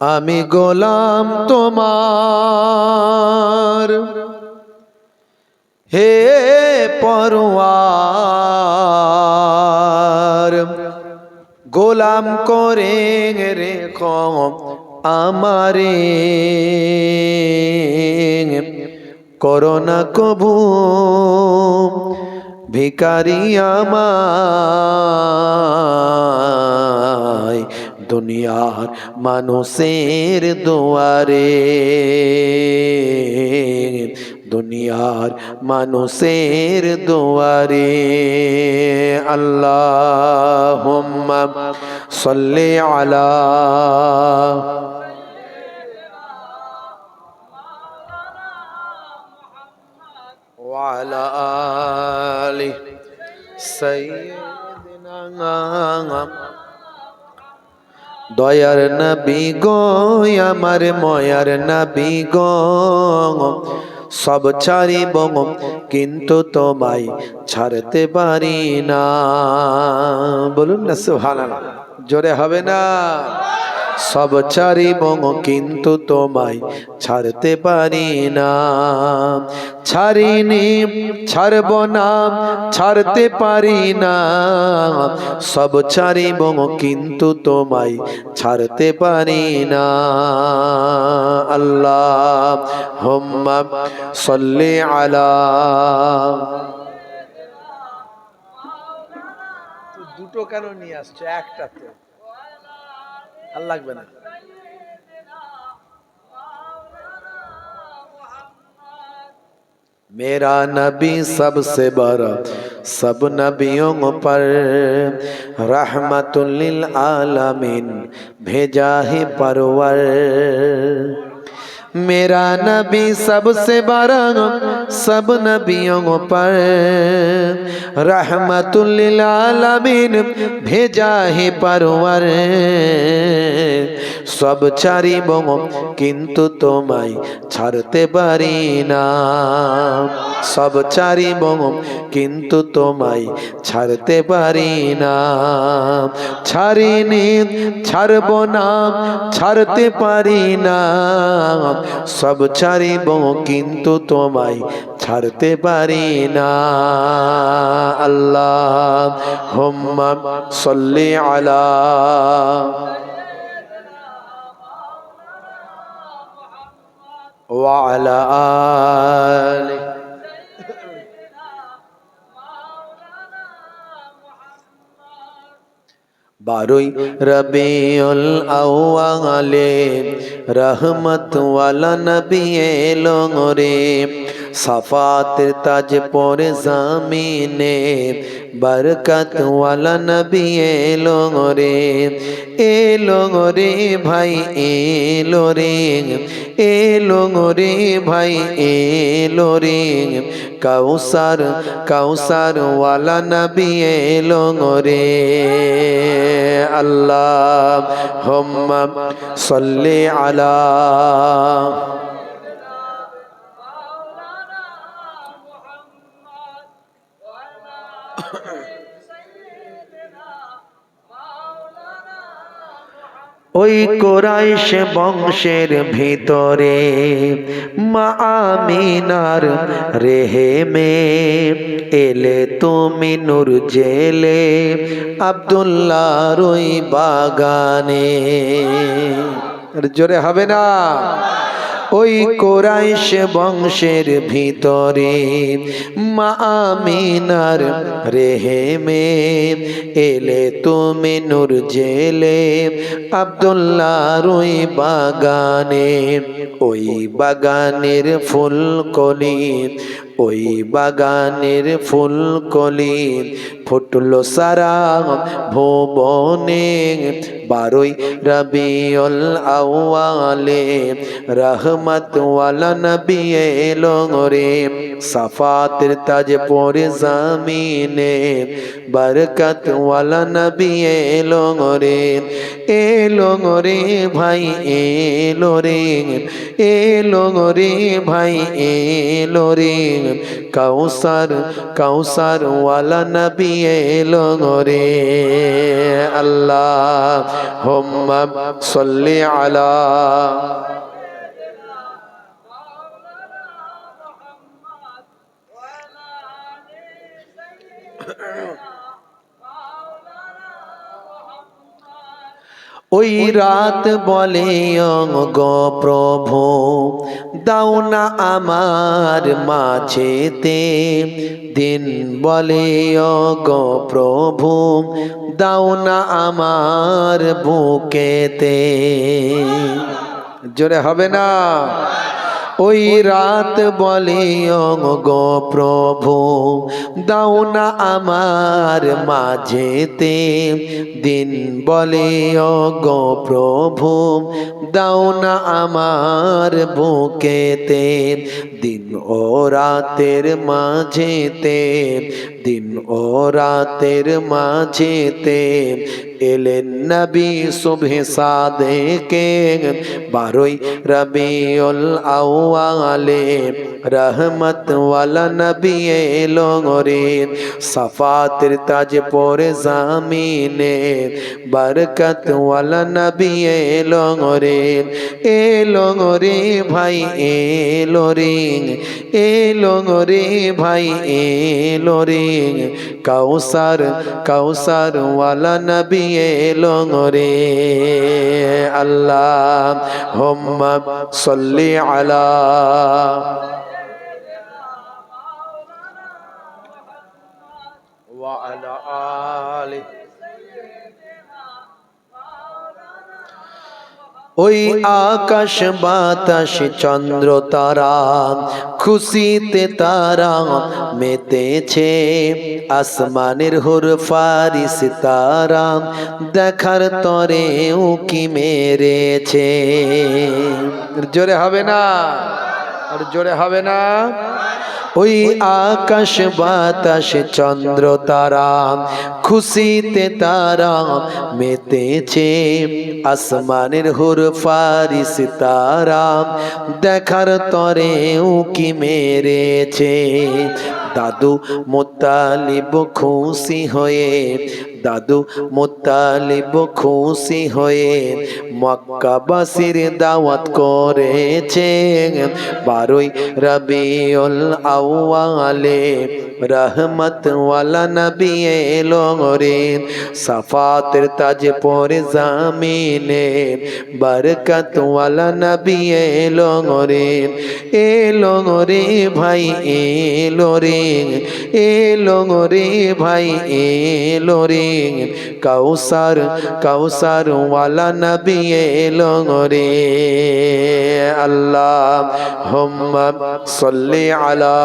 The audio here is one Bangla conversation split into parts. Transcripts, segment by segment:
আমি গোলাম তোমার। হে পরোয়ার গোলাম করে রেখো আমারে। করোনা কবু ভিকারি আমায় দুনিয়ার মানুষের দুয়ারে দুনিয়ার মানুষের দুয়ারে। আল্লাহ সাল্লি আলা وعلى آله سيدنا দয়ার নবী গো আমার ময়ার নবী গো সব ছাড়িব কিন্তু তোমায় ছাড়তে পারি না বলুন না সুবহানাল্লাহ জোরে হবে না সব চারি ছাড়িব কিন্তু তোমায় ছাড়তে পারি না। ছাড়িনি, ছাড়ব না, ছাড়তে পারি না। সব চারি ছাড়িব কিন্তু তোমায় ছাড়তে পারি না। আল্লাহ হুম্মা সাল্লি আলা দুটো কেন নিয়ে আসছো? একটা তো আর লাগবে না मेरा नबी सबसे बड़ा सब नबियों पर रहमतुल्लिल आलमीन भेजा है परवर मेरा नबी सबसे बड़ा सब नबियों पर रहमतुल्लिल आलमीन भेजा है परवर সব ছাড়িব কিন্তু তোমায় ছাড়তে পারি না সব ছাড়িব কিন্তু তোমায় ছাড়তে পারি না ছাড়িনি ছাড়ব না ছাড়তে পারি না সব ছাড়িব কিন্তু তোমায় ছাড়তে পারি না আল্লাহ হুম্মা সাল্লি আলা وعلى آله বারোই রবিউল আউয়ালে রহমত ওয়ালা নবী এলো রে সাফাত তাজ পরে জামিনে বরকত ওয়ালা নবী এলো রে এলো রে ভাই, এলো রে এলো রে ভাই, এলো রে। কাউসার কাউসার ওয়ালা নবী এলো রে। আল্লাহ হুম্মা সাল্লি আলা ওই কোরাইশ বংশের ভিতরে মা আমিনার রেহেমে এলে তুমি নূর জেলে আবদুল্লাহর ওই বাগানে। জোরে হবে না। ওই কোরাইশ বংশের ভিতরে মা আমিনার রেহেমে এলে তুমি নূর জেলে আবদুল্লাহর ওই বাগানে, ওই বাগানের ফুল কলি ওই বাগানের ফুল কলি ফুটলো সারা ভুবনে। বারোই রবিউল আউয়ালে রহমত ওয়ালা নবী এলো রে সাফাতের তাজ পরে জামিনে বরকত ওয়ালা নবী এলো রে এলো রে ভাই, এলো রে। এলো রে ভাই, এলো রে। কাউসার কাউসার ওয়ালা নবী এলো রে আল্লাহ হোম্মা সল্লি আলা ওই রাত বলে, অঙ্গ প্রভু, দাও না আমার মাঝেতে দিন বলে, অঙ্গ প্রভু, দাও না আমার বুকেতে। জোরে হবে না। ওই রাত বলে, অঙ্গ প্রভু, দাও না আমার মাঝেতে। দিন বলে, অঙ্গ প্রভু, দাও না আমার বুকেতে। দিন ও রাতের মাঝেতে, দিন ও রাতের মাঝেতে এলেন নবী শুভে সাদেকে, বারোই রবিউল আউয়ালে রহমত ওয়ালা নবী এলো রে সফাতের তাজ পরে জামিনে বরকত ওয়ালা নবী এলো রে এলো রে ভাই এলো রে এলো রে ভাই এলো রে কাউসার কাউসার ওয়ালা নবী এলো রে আল্লাহ হোম্মা সল্লি আলা وعلى آله ওই আকাশ বাতাস চন্দ্র তারা খুশিতে তারা মেতেছে আসমানের হুর ফারিস তারা দেখার তরে উকি মেরেছে জোরে হবে না। আর জোরে হবে না। ওই আকাশ, বাতাস, চন্দ্র, তারা খুশিতে তারা মেতেছে। আসমানের হুর ফারিস তারা দেখার তরে উকি মেরেছে? দাদু মোতালিব খুশি হয়ে, দাদু মোতালিব খুশি হয়ে মক্কাবাসীর দাওয়াত করেছে। বারোই রবিউল আউয়ালে রহমত ওয়ালা নবী এলো রে সাফাতের তাজ পরে জামিনে বরকত ওয়ালা নবী এলো রে এলো রে ভাই, এলো রে এলো রে ভাই, এলো রে। কাউসার কাউসার ওয়ালা নবী এলো রে। আল্লাহ হুম্মা সল্লি আলা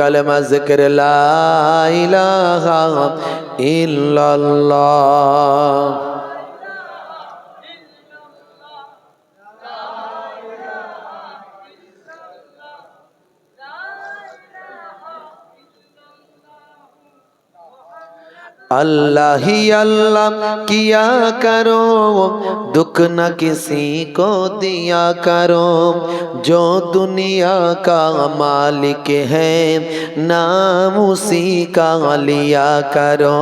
لما ذكر لا إله إلا الله اللہ ہی اللہ کیا کرو دکھ نہ کسی کو دیا کرو جو دنیا کا مالک ہے نام اسی کا لیا کرو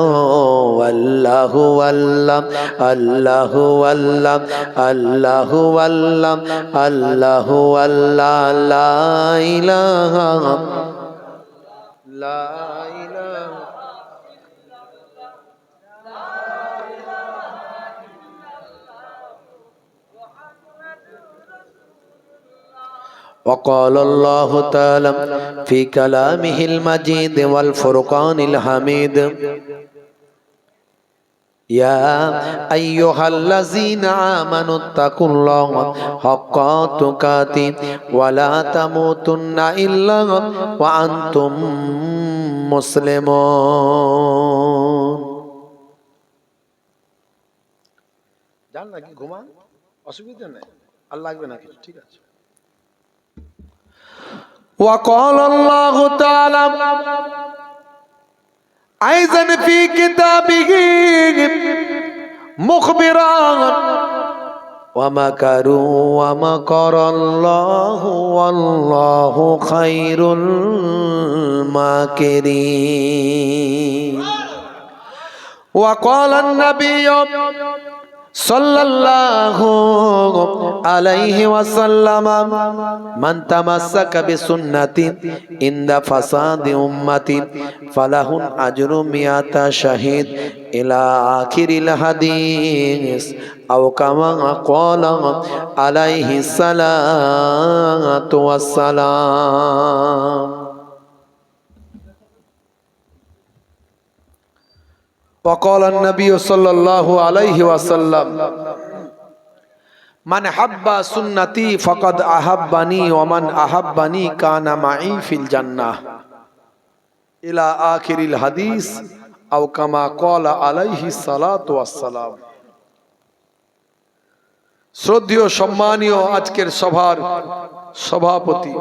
اللہ اللہ اللہ اللہ اللہ اللہ اللہ اللہ لا الہ لا وقال الله تعالى في كلامه المجيد والفرقان الحميد يا أيها الذين آمنوا اتقوا الله حق تقاته ولا تموتن إلا وأنتم مسلمون যান নাকি ঘুমান অসুবিধা নেই আর লাগবে না কিছু ঠিক আছে وقال الله تعالى أيضا في كتابه مخبرا ومكروا ومكر الله والله خير الماكرين وقال النبي صلى الله عليه وسلم. من تمسك بسنتي عند فساد أمتي فله أجر مئة شهيد. إلى آخر الحديث أو كما قال عليه الصلاة والسلام. وقال النبي صلى الله عليه وسلم মান হাব্বা সুন্নাতি ফকদ আহাব্বানি ওমান আহাব্বানি কানা মাই ফিল জান্নাহ। ইলা আখিরিল হাদিস, আও কামা কলা আলাইহি সালাতু আসসালাম শ্রদ্ধেয়, সম্মানীয় আজকের সভার সভাপতি।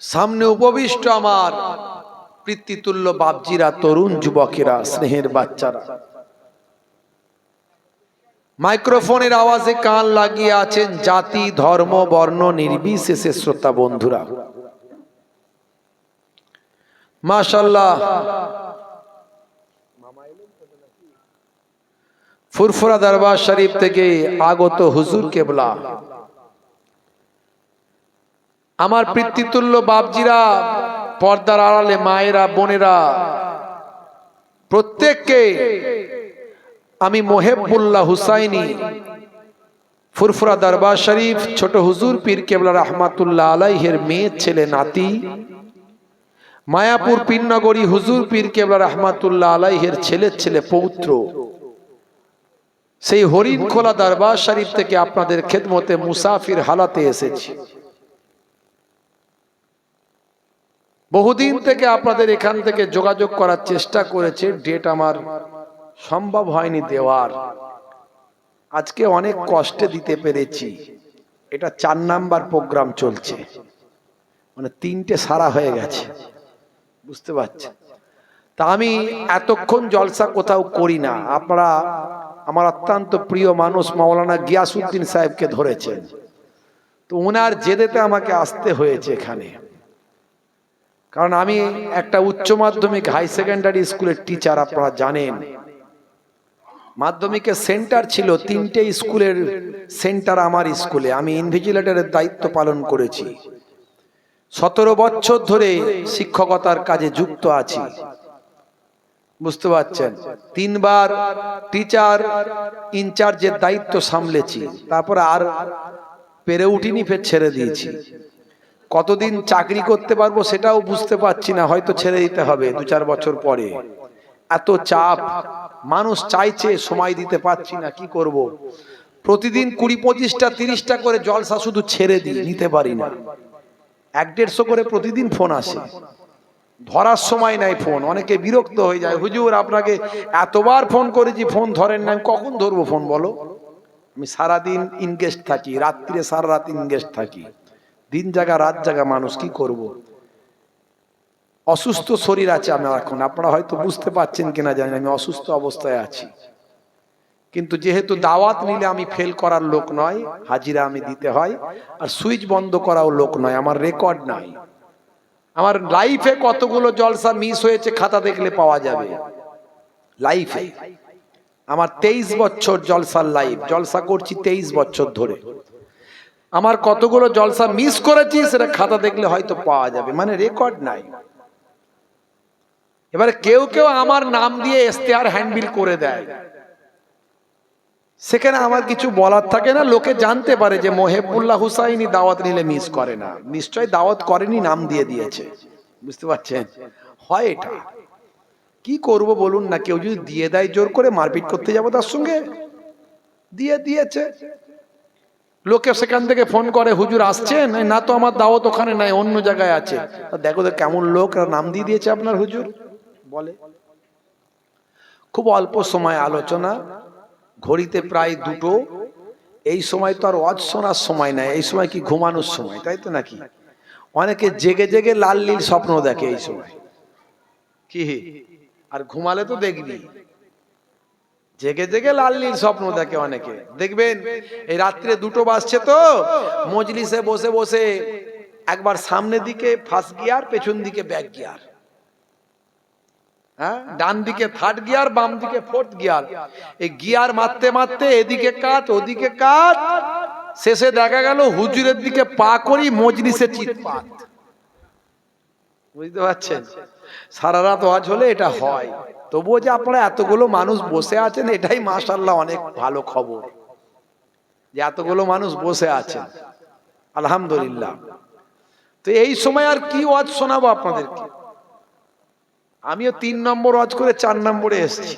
সামনে উপবিষ্ট আমার পিতৃতুল্য বাবজিরা তরুণ যুবকেরা, স্নেহের বাচ্চারা। মাইক্রোফোনের আওয়াজে কান লাগিয়ে আছেন জাতি, ধর্ম, বর্ণ, নির্বিশেষে শ্রোতা বন্ধুরা। মাশাল্লাহ। ফুরফুরা দরবার শরীফ থেকে আগত হুজুর কেবলা। আমার পিতৃতুল্য বাপজিরা, পর্দার আড়ালে মায়েরা, বোনেরা, প্রত্যেককে আমি মোহেবুল্লাহ হুসাইনি, ফুরফুরা দরবার শরীফ, ছোট হুজুর পীর কেবলা রহমাতুল্লাহ আলাইহের মেয়ে, ছেলে, নাতি, মায়াপুর পীরনগরী হুজুর পীর কেবলা রহমাতুল্লাহ আলাইহের ছেলে ছেলে, পৌত্র। সেই হরিণ খোলা দরবার শরীফ থেকে আপনাদের খেদমতে মুসাফির হালাতে এসেছি। বহুদিন থেকে আপনাদের এখান থেকে যোগাযোগ করার চেষ্টা করেছে, ডেট আমার সম্ভব হয়নি দেওয়ার। আজকে অনেক কষ্টে দিতে পেরেছি। এটা চার নাম্বার প্রোগ্রাম চলছে। মানে তিনটে সারা হয়ে গেছে। বুঝতে পারছেন? তা আমি এতক্ষণ জলসা কোথাও করি না। আপনারা, আমার অত্যন্ত প্রিয় মানুষ মাওলানা গিয়াসুদ্দিন সাহেবকে ধরেছেন। তো ওনার জেদেতে আমাকে আসতে হয়েছে এখানে। কারণ আমি একটা উচ্চ মাধ্যমিক, হাই সেকেন্ডারি স্কুলের টিচার, আপনারা জানেন। মাধ্যমিকের সেন্টার ছিল, তিনটে স্কুলের সেন্টার আমার স্কুলে। আমি ইনভিজিলেটরের দায়িত্ব পালন করেছি। সতেরো বছর ধরে শিক্ষকতার কাজে যুক্ত আছি। বুঝতে পারছেন? তিনবার টিচার ইনচার্জের দায়িত্ব সামলেছি। তারপর আর পেরে উঠিনি, ফের ছেড়ে দিয়েছি। কতদিন চাকরি করতে পারব সেটাও বুঝতে পারছি না, হয়তো ছেড়ে দিতে হবে দু চার বছর পরে। এত চাপ, মানুষ চাইছে সময় দিতে পারছি না, কি করব। প্রতিদিন কুড়ি পঁচিশটা তিরিশটা করে জলসা শুধু ছেড়ে দিই, নিতে পারি না। এক দেড়শো করে প্রতিদিন ফোন আসে। ধরার সময় নাই ফোন, অনেকে বিরক্ত হয়ে যায়। হুজুর, আপনাকে এতবার ফোন করেছি, ফোন ধরেন না কখন ধরবো ফোন বলো? আমি সারাদিন ইনগেস্ট থাকি, রাত্রিরে সারা রাত ইনগেস্ট থাকি। দিন জাগা, রাত জাগা মানুষ কি করব। অসুস্থ শরীর আছে আমার এখন। আপনারা হয়তো বুঝতে পারছেন কিনা জানি আমি অসুস্থ অবস্থায় আছি। কিন্তু যেহেতু দাওয়াত নিলে আমি ফেল করার লোক নয়, হাজিরা আমি দিতে হয়, আর সুইচ বন্ধ করাও লোক নয়, আমার রেকর্ড নাই। আমার লাইফে কতগুলো জলসা মিস হয়েছে খাতা দেখলে পাওয়া যাবে। লাইফে আমার তেইশ বছর জলসার লাইফ জলসা করছি তেইশ বছর ধরে। আমার কতগুলো জলসা মিস করেছি, সেটা খাতা দেখলে হয়তো পাওয়া যাবে মানে রেকর্ড নাই। এবারে কেউ কেউ আমার নাম দিয়ে এস্তেহার হ্যান্ডবিল করে দেয়। সেখানে আমার কিছু বলার থাকে না, লোকে জানতে পারে যে মোহেবুল্লাহ হুসাইনি দাওয়াত নিলে মিস করে না। নিশ্চয় দাওয়াত করেনি, নাম দিয়ে দিয়েছে। বুঝতে পারছেন? হয় এটা। কি করব বলুন না, কেউ যদি দিয়ে দেয় জোর করে, মারপিট করতে যাব তার সঙ্গে। দিয়ে দিয়েছে। লোকে সেখান থেকে ফোন করে, হুজুর আসছেন? না তো আমার দাওয়াত ওখানে নাই, অন্য জায়গায় আছে। দেখো তো কেমন লোক নাম দিয়ে দিয়েছে আপনার হুজুর। বলে। খুব অল্প সময় আলোচনা, ঘড়িতে প্রায় দুটো। এই সময় তো আর ওয়াজ শোনার সময় নাই, এই সময় কি ঘুমানোর সময়, তাই তো নাকি? অনেকে জেগে জেগে লাল নীল স্বপ্ন দেখে এই সময়। কি আর ঘুমালে তো দেখবি। জেগে জেগে লাল নীল স্বপ্ন দেখে অনেকে। দেখবেন, এই রাত্রে দুটো বাজছে তো, মজলিসে বসে বসে একবার সামনের দিকে, ফার্স্ট গিয়ার, পেছন দিকে, ব্যাক গিয়ার। হ্যাঁ? ডান দিকে থার্ড গিয়ার বাম দিকে ফোর্থ গিয়ার এই গিয়ার মারতে মারতে এদিকে কাত ওদিকে কাত শেষে দেখা গেল হুজুরের দিকে পা করি মজলিসে চিৎপাত বুঝতে পারছেন? সারা রাত ওয়াজ হলে এটা হয়। তবুও যে আপনারা এতগুলো মানুষ বসে আছেন, এটাই মাশাল্লাহ অনেক ভালো খবর। যে এতগুলো মানুষ বসে আছেন। আলহামদুলিল্লাহ। তো এই সময় আর কি ওয়াজ শোনাবো আপনাদেরকে? আমিও তিন নম্বর ওয়াজ করে চার নম্বরে এসেছি।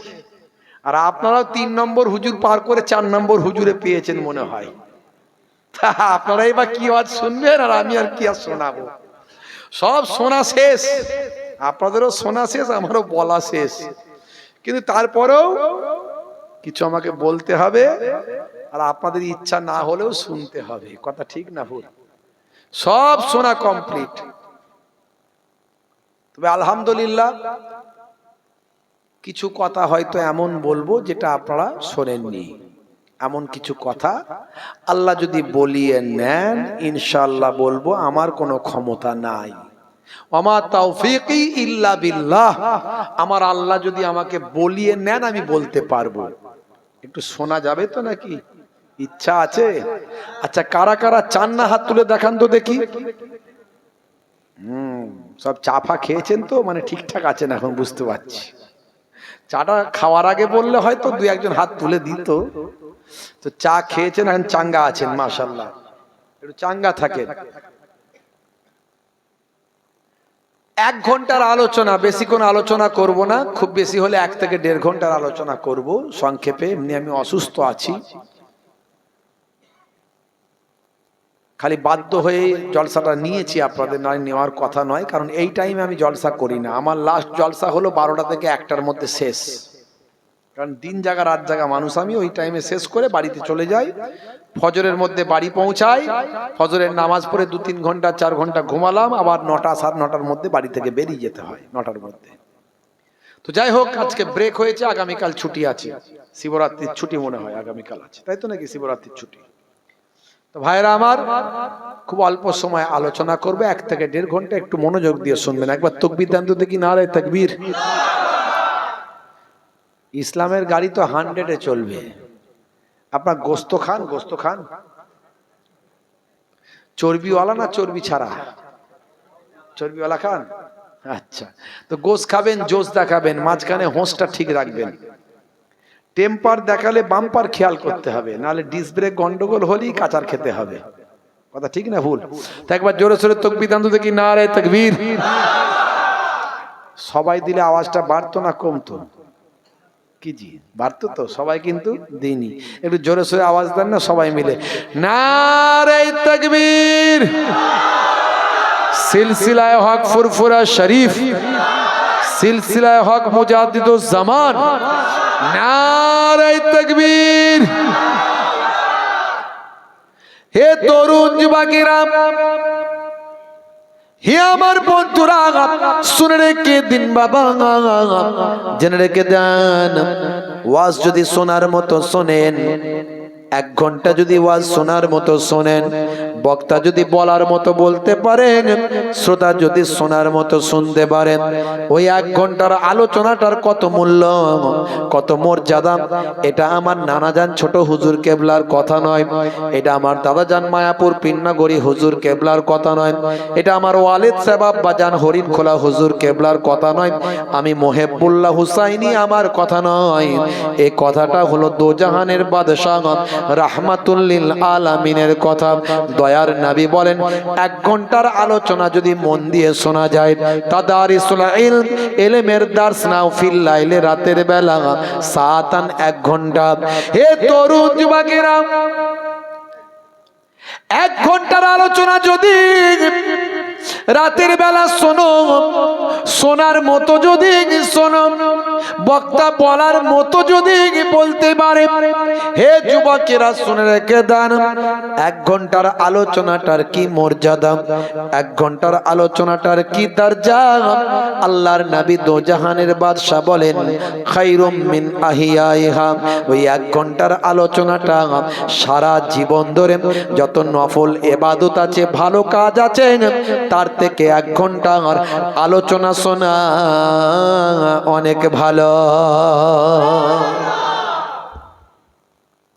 আর আপনারাও তিন নম্বর হুজুর পার করে চার নম্বর হুজুরে পেয়েছেন মনে হয়। তা আপনারাই বা কি ওয়াজ শুনবেন আর আমি আর কি আর শোনাবো? সব শোনা শেষ। আপনাদেরও শোনা শেষ, আমারও বলা শেষ। কিন্তু তারপরেও কিছু আমাকে বলতে হবে আর আপনাদের ইচ্ছা না হলেও শুনতে হবে। কথা ঠিক না ভুল? সব শোনা কমপ্লিট তবে আলহামদুলিল্লাহ, কিছু কথা হয়তো এমন বলব যেটা আপনারা শোনেননি। এমন কিছু কথা আল্লাহ যদি বলিয়ে নেন ইনশাল্লাহ বলব আমার কোনো ক্ষমতা নাই। আমা তৌফিকি ইল্লা বিল্লাহ। আমার আল্লাহ যদি আমাকে বলিয়ে নেন, আমি বলতে পারব। একটু শোনা যাবে তো নাকি? ইচ্ছা আছে? আচ্ছা কারা কারা চান না হাত তুলে দেখান তো দেখি। হুম, সব চাফা খেয়েছেন তো? মানে ঠিকঠাক আছেন এখন, বুঝতে পারছি। চাটা খাওয়ার আগে বললে হয়তো দুই একজন হাত তুলে দিত। তো চা খেয়েছেন এখন চাঙ্গা আছেন মাশাল্লাহ একটু চাঙ্গা থাকেন। এক ঘণ্টার আলোচনা, বেশি কোনো আলোচনা করব না। খুব বেশি হলে এক থেকে দেড় ঘণ্টার আলোচনা করব সংক্ষেপে। এমনি আমি অসুস্থ আছি। খালি বাধ্য হয়ে জলসাটা নিয়েছি আপনাদের নয়, নেওয়ার কথা নয়, কারণ এই টাইমে আমি জলসা করি না। আমার লাস্ট জলসা হলো বারোটা থেকে একটার মধ্যে শেষ। কারণ দিন জায়গা রাত জায়গা মানুষ আমি ওই টাইমে শেষ করে বাড়িতে চলে যাই, ফজরের মধ্যে বাড়ি পৌঁছাই, ফজরের নামাজ পড়ে দু তিন ঘণ্টা, চার ঘণ্টা ঘুমালাম, আবার নটা, সাড়ে নটার মধ্যে বাড়ি থেকে বেরিয়ে যেতে হয়, নটার মধ্যে। তো যাই হোক, আজকে ব্রেক হয়েছে, আগামীকাল ছুটি আছে। শিবরাত্রির ছুটি মনে হয়, আগামীকাল আছে। তাই তো নাকি শিবরাত্রির ছুটি? তো ভাইরা আমার খুব অল্প সময় আলোচনা করবে, এক থেকে দেড় ঘণ্টা একটু মনোযোগ দিয়ে শুনবেন। একবার তকবির দেন দেখি না রে তকবীর। ইসলামের গাড়ি তো হান্ড্রেডে চলবে। আপনার গোস্ত খান গোস্ত খান। চর্বিওয়ালা না চর্বি ছাড়া? চর্বিওয়ালা খান? আচ্ছা। তো গোস খাবেন জোস দেখাবেন মাঝখানে হোঁসটা ঠিক রাখবেন। টেম্পার দেখালে বাম্পার খেয়াল করতে হবে, নাহলে ডিস ব্রেক গন্ডগোল হলেই কাচার খেতে হবে। কথা ঠিক না ভুল? তো একবার জোরে সোরে তকবি দান্ত দেখি না রে তকবীর? সবাই দিলে আওয়াজটা বাড়তো না কমতো? কি জি, বাড়তো তো, সবাই কিন্তু দিইনি। একটু জোরে সোরে আওয়াজ দেন না সবাই মিলে। না রে তকবীর! সিলসিলায় হক ফুরফুরা শরীফ, সিলসিলায় হক মুজাদ্দিদুজ জামান। নারাই তকবীর। হে তরুণ যুবকেরা, হে আমার বন্ধুরা, শুনে রেখে দিন বাবা। জেনে রেখে দেন, ওয়াজ যদি শোনার মতো শোনেন, এক ঘণ্টা যদি ওয়াজ শোনার মতো শোনেন বক্তা যদি বলার মতো বলতে পারেন, শ্রোতা যদি শোনার মতো শুনতে পারেন, ওই এক ঘণ্টার আলোচনাটার কত মূল্য? কত মর্যাদা? এটা আমার নানাজান ছোট হুজুর কেবলার কথা নয়। এটা আমার দাদাজান মায়াপুর পিন্নাগরি হুজুর কেবলার কথা নয়। এটা আমার ওয়ালিদ সাহেব বাজান হরিণ খোলা হুজুর কেবলার কথা নয়। আমি মোহেবুল্লাহ হুসাইনি আমার কথা নয়। এই কথাটা হলো দোজাহানের বাদশাহ রাহমাতুল্লিল আলামিনের কথা। দয়ার নাবি বলেন, এক ঘণ্টার আলোচনা যদি মন দিয়ে শোনা যায়, তাদারিসুল ইলম, এলেমের দার্স নাও ফিল লাইলে রাতের বেলা, সাতান এক ঘণ্টা। হে তরুণ যুবকেরা, এক ঘণ্টার আলোচনা যদি রাতের বেলা শোনো সোনার মতো যদি শোনো, বক্তা বলার মতো যদি বলতে পারে, হে যুবকেরা শুনে রেখে দেন, এক ঘণ্টার আলোচনাটার কি মর্যাদা, এক ঘণ্টার আলোচনাটার কি দরজা? আল্লাহর নবী দো জাহানের বাদশাহ বলেন, খাইরুম মিন আহিয়াইহা। ওই এক ঘণ্টার আলোচনাটা সারা জীবন ধরে যত নফল এবাদত আছে, ভালো কাজ আছে, তার থেকে এক ঘণ্টার আলোচনা শোনা অনেক ভালো।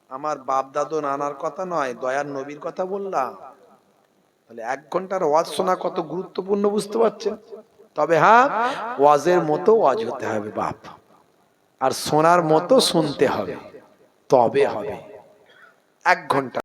আমার বাপ দাদু নানার কথা নয়, দয়ার নবীর কথা বললাম। তাহলে এক ঘণ্টার ওয়াজ শোনা কত গুরুত্বপূর্ণ বুঝতে পারছেন? তবে হ্যাঁ ওয়াজের মতো ওয়াজ হতে হবে বাপ। আর শোনার মতো শুনতে হবে। তবে হবে। এক ঘণ্টা